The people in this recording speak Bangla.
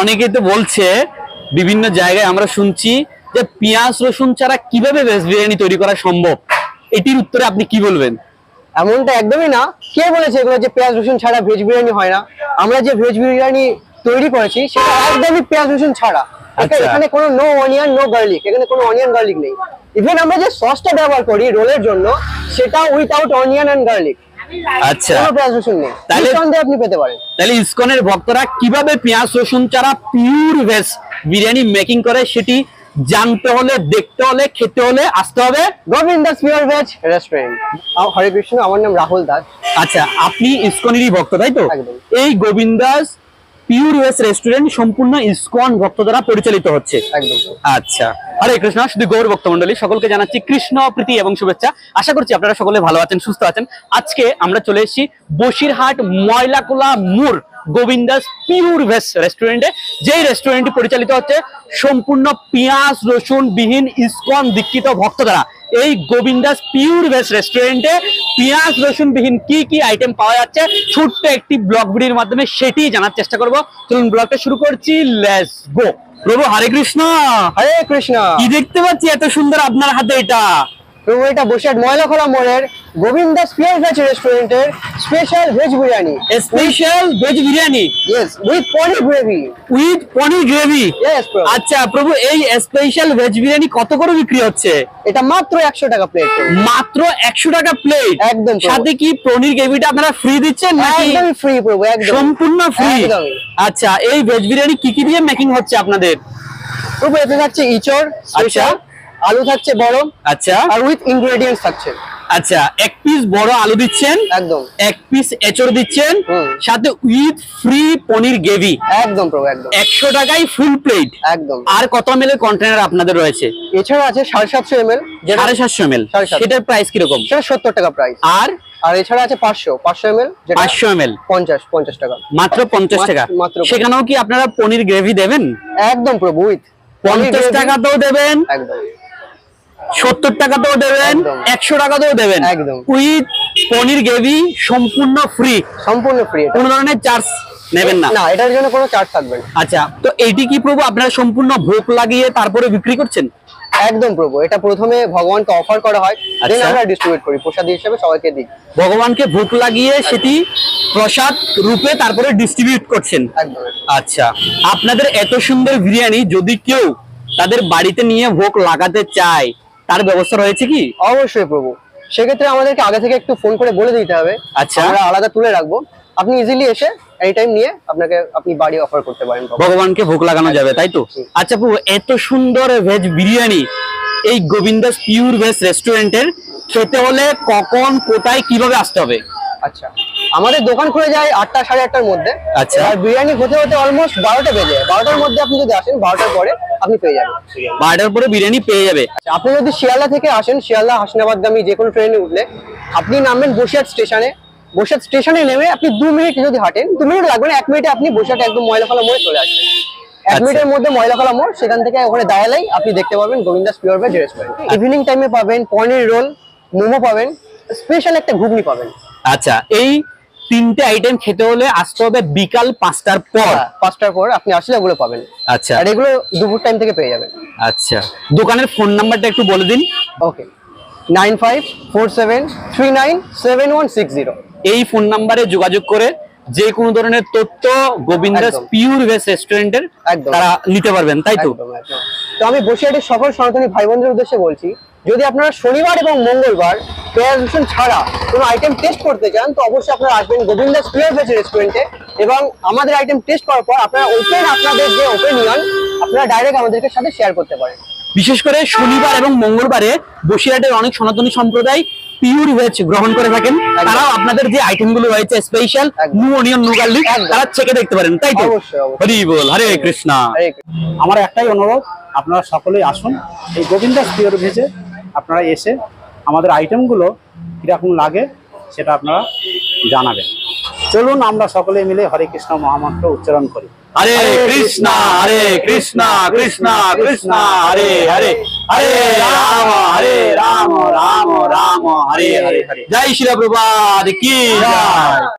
অনেকেই তো বলছে বিভিন্ন জায়গায় আমরা শুনছি যে পেঁয়াজ রসুন ছাড়া কীভাবে ভেজ বিরিয়ানি তৈরি করা সম্ভব? এটির উত্তরে আপনি কি বলবেন? এমনটা একদমই না। কে বলেছে এগুলো যে পেঁয়াজ রসুন ছাড়া ভেজ বিরিয়ানি হয় না? আমরা যে ভেজ বিরিয়ানি তৈরি করেছি সেটা একদমই পেঁয়াজ রসুন ছাড়া। আচ্ছা। এখানে কোনো নো অনিয়ন নো গার্লিক এখানে কোনো অনিয়ন গার্লিক নেই। ইভেন আমরা যে সসটা ব্যবহার করি রোলের জন্য সেটা উইথাউট অনিয়ন অ্যান্ড গার্লিক আচ্ছা। পেঁয়াজ রসুন নেই। তাহলে- আপনি পেতে পারেন। তাহলে ইসকনের ভক্তরা কীভাবে পেঁয়াজ রসুন ছাড়া পিওর ভেজ বিরিয়ানি মেকিং করে সেটি জানতে হলে দেখতে হলে খেতে হলে আসতে হবে Govindas pure veg restaurant Hare Krishna আমার নাম রাহুল দাস। আচ্ছা আপনি ইসকনেরই ভক্ত তাই তো? একদম। এই গোবিন্দাস পিওর ভেজ রেস্টুরেন্ট সম্পূর্ণ ইসকন ভক্ত দ্বারা পরিচালিত হচ্ছে। একদম। আচ্ছা। হরে কৃষ্ণ, শুধু গৌর ভক্ত মন্ডলী সকলকে জানাচ্ছি কৃষ্ণ প্রীতি এবং শুভেচ্ছা। আশা করছি আপনারা সকলে ভালো আছেন, সুস্থ আছেন। আজকে আমরা চলে এসেছি বসিরহাট ময়লাকোলা মোড়, গোবিন্দাস পিওর ভেজ রেস্টুরেন্টে যেই রেস্টুরেন্টটি পরিচালিত হচ্ছে সম্পূর্ণ পেঁয়াজ, রসুন বিহীন ইসকন দীক্ষিত ভক্ত দ্বারা এই গোবিন্দাস পিউর ভেজ রেস্টুরেন্টে পেঁয়াজ, রসুন বিহীন কি কি আইটেম পাওয়া যাচ্ছে, ছোট্ট একটি ব্লগ ভিডিওর মাধ্যমে সেটি জানার চেষ্টা করব। চলুন ব্লগটা শুরু করছি লেটস গো প্রভু হরে কৃষ্ণ। হরে কৃষ্ণ। কি দেখতে পাচ্ছি? এত সুন্দর আপনার হাতে এটা। এটা বসিরহাট ময়লাখোলা মোড়ের গোবিন্দাস পিওর ভেজ রেস্টুরেন্টের special veg biryani special veg biryani yes with paneer gravy with paneer gravy yes আচ্ছা প্রভু এই স্পেশাল ভেজ বিরিয়ানি কত করে বিক্রি হচ্ছে? এটা মাত্র একশো টাকা প্লেট মাত্র একশো টাকা প্লেট একদম সাথে কি পনির গ্রেভিটা আপনারা ফ্রি দিচ্ছেন নাকি? ফ্রি প্রভু একদম। সম্পূর্ণ ফ্রি। আচ্ছা এই ভেজ বিরিয়ানি কি কি দিয়ে মেকিং হচ্ছে আপনাদের? প্রভু এতে থাকছে ইচড় স্পেশাল আলু থাকছে বড় আচ্ছা। আর উইথ ইনগ্রেডিয়েন্টস থাকছে। আচ্ছা এক পিস বড় আলু দিচ্ছেন একদম। এক পিস এচড় দিচ্ছেন সাথে উইথ ফ্রি পনির গ্রেভি। একদম প্রভু একদম। একশো টাকায় ফুল প্লেট একদম। আর কত এম কন্টেনার আপনাদের রয়েছে? এছাড়া আছে সাড়ে সাতশো এম এল সাড়ে সাতশো এম এল সেটার প্রাইস কীরকম? সেটা সত্তর টাকা প্রাইস আর? আর এছাড়া আছে পাঁচশো পাঁচশো এম এল যেটা পাঁচশো এম এল পঞ্চাশ পঞ্চাশ টাকা। মাত্র পঞ্চাশ টাকা। মাত্র সেখানেও কি আপনারা পনির গ্রেভি দেবেন? একদম প্রভু উইথ পঞ্চাশ টাকাতেও দেবেন। একদম। সত্তর টাকাতেও দেবেন। একশো টাকাতেও দেবেন। একদম। উইথ পনির গ্রেভি সম্পূর্ণ ফ্রি সম্পূর্ণ ফ্রি কোনো ধরনের চার্জ নেবেন না। না এটার জন্য কোনো চার্জ থাকবে না। আচ্ছা তো এইটি কি প্রভু আপনারা সম্পূর্ণ ভোগ লাগিয়ে তারপরে বিক্রি করছেন? একদম প্রভু এটা প্রথমে ভগবানকে অফার করা হয় দেন আচ্ছা। আমরা ডিস্ট্রিবিউট করি প্রসাদ হিসেবে সবাইকে দিই। ভগবানকে ভোগ লাগিয়ে সেটি প্রসাদ রূপে তারপরে ডিস্ট্রিবিউট করছেন। একদম। আচ্ছা আপনাদের এত সুন্দর বিরিয়ানি যদি কেউ তাদের বাড়িতে নিয়ে ভোগ লাগাতে চায় তার ব্যবস্থা রয়েছে কি? অবশ্যই প্রভু। সেক্ষেত্রে আমাদেরকে আগে থেকে একটু ফোন করে বলে দিতে হবে। আচ্ছা। আমরা আলাদা তুলে রাখব। আপনি ইজিলি এসে এনি টাইম নিয়ে আপনাকে আপনি বাড়ি অফার করতে পারেন ভগবানকে ভোগ লাগানো যাবে তাই তো? আচ্ছা প্রভু এত সুন্দর ভেজ বিরিয়ানি এই গোবিন্দাস পিওর ভেজ রেস্টুরেন্টের খেতে হলে কখন কোথায় কীভাবে আসতে হবে? আচ্ছা। আমাদের দোকান খুলে যায় আটটা সাড়ে আটটার মধ্যে। আচ্ছা। আর বিরিয়ানি হতে হতে অলমোস্ট বারোটা বেজে বারোটার মধ্যে আপনি যদি আসেন বারোটার পরে আপনি পেয়ে যাবেন। বারোটার পরে বিরিয়ানি পেয়ে যাবে। আচ্ছা, আপনি যদি শিয়ালদা থেকে আসেন শিয়ালদা হাসনাবাদগামী যে কোনো ট্রেনে উঠলে আপনি নামবেন বসিরহাট স্টেশনে। বসিরহাট স্টেশনে নেমে আপনি দু মিনিট যদি হাঁটেন দু মিনিট লাগবে না এক মিনিটে আপনি বসিরহাট একদম ময়লাখালা মোড়ে চলে আসবেন। এক আচ্ছা। মিনিটের মধ্যে ময়লাখালা মোড় সেখান থেকে ওখানে দাঁড়ালেই আপনি দেখতে পাবেন Govindas pure veg restaurant evening টাইমে পাবেন পনির রোল মোমো পাবেন স্পেশাল একটা ঘুগনি পাবেন। আচ্ছা এই তিনটে আইটেম খেতে হলে আসতে হবে বিকাল পাঁচটার পর। হ্যাঁ, পাঁচটার পর আপনি আসলে ওগুলো পাবেন। আচ্ছা। আর এগুলো দুপুর টাইম থেকে পেয়ে যাবেন। আচ্ছা। দোকানের ফোন নাম্বারটা একটু বলে দিন। Okay nine five four seven three nine seven one six zero এই ফোন নাম্বারে যোগাযোগ করে যে কোনো ধরনের তথ্য গোবিন্দাস। পিওর ভেজ রেস্টুরেন্টের। তারা নিতে পারবেন তাই তো। তো আমি বসিরহাটের সকল সনাতনী ভাই বোনদের উদ্দেশ্যে বলছি যদি আপনারা শনিবার এবং মঙ্গলবার পেঁয়াজ রসুন ছাড়া কোনো আইটেম টেস্ট করতে চান তো অবশ্যই আপনারা আসবেন গোবিন্দাস পিওর ভেজ রেস্টুরেন্টে এবং আমাদের আইটেম টেস্ট করার পর আপনারা ওপেন আপনাদের যে ওপেনিয়ন আপনারা ডাইরেক্ট আমাদেরকে সাথে শেয়ার করতে পারেন। বিশেষ করে শনিবার এবং মঙ্গলবারে বসিরহাটের অনেক সনাতনী সম্প্রদায় পিওর ভেজ গ্রহণ করে থাকেন। তারাও আপনাদের যে আইটেমগুলো রয়েছে special. No onion no garlic তারা চেকে দেখতে পারেন তাই তো। হরি বল হরে কৃষ্ণা। আমার একটাই অনুরোধ আপনারা সকলেই আসুন। এই গোবিন্দাস পিওর ভেজে আপনারা এসে আমাদের আইটেমগুলো কীরকম লাগে সেটা আপনারা জানাবেন। চলুন আমরা সকলে মিলে হরে কৃষ্ণ মহামন্ত্র উচ্চারণ করি। হরে কৃষ্ণ হরে কৃষ্ণ কৃষ্ণ কৃষ্ণ হরে হরে হরে রাম হরে রাম রাম রাম হরে হরে। হরে জয় শিল প্রভাত কি